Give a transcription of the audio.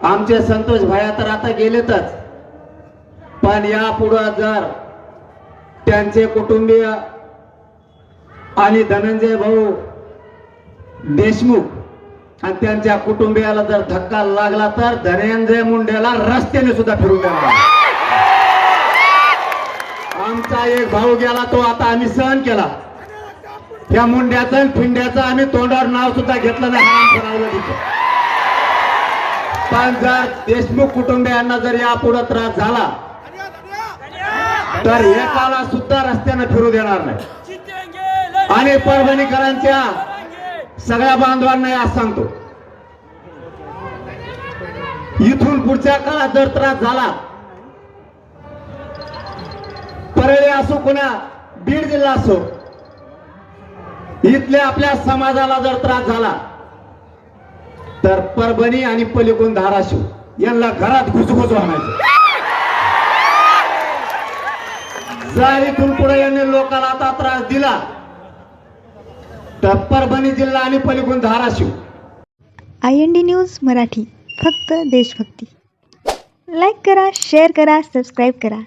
आमचे संतोष भाया तर आता गेलेतच. पण यापुढं जर त्यांचे कुटुंबीय आणि धनंजय भाऊ देशमुख आणि त्यांच्या कुटुंबियाला जर धक्का लागला तर धनंजय मुंडेला रस्त्याने सुद्धा फिरून देणार आमचा एक भाऊ गेला तो आता आम्ही सहन केला. त्या मुंड्याचं आणि फिंड्याचं आम्ही तोंडावर नाव सुद्धा घेतलं नाही हा आमचं नाव पण जर देशमुख कुटुंबियांना जर यापुढे त्रास झाला तर एकाला सुद्धा रस्त्यानं फिरू देणार नाही. आणि परभणीकरांच्या सगळ्या बांधवांना आज सांगतो इथून पुढच्या काळात जर त्रास झाला परळी असो कुणा बीड जिल्हा असो इथल्या आपल्या समाजाला जर त्रास झाला तर परभणी आणि पलीकडून धाराशिव यांना घरात घुसघुस आणायचं जर इथून पुढे यांनी लोकांना आता त्रास दिला तर परभणी जिल्हा आणि पलीकडून Dharashiv. I N D news Marathi फक्त देशभक्ती. लाईक करा शेअर करा सबस्क्राईब करा.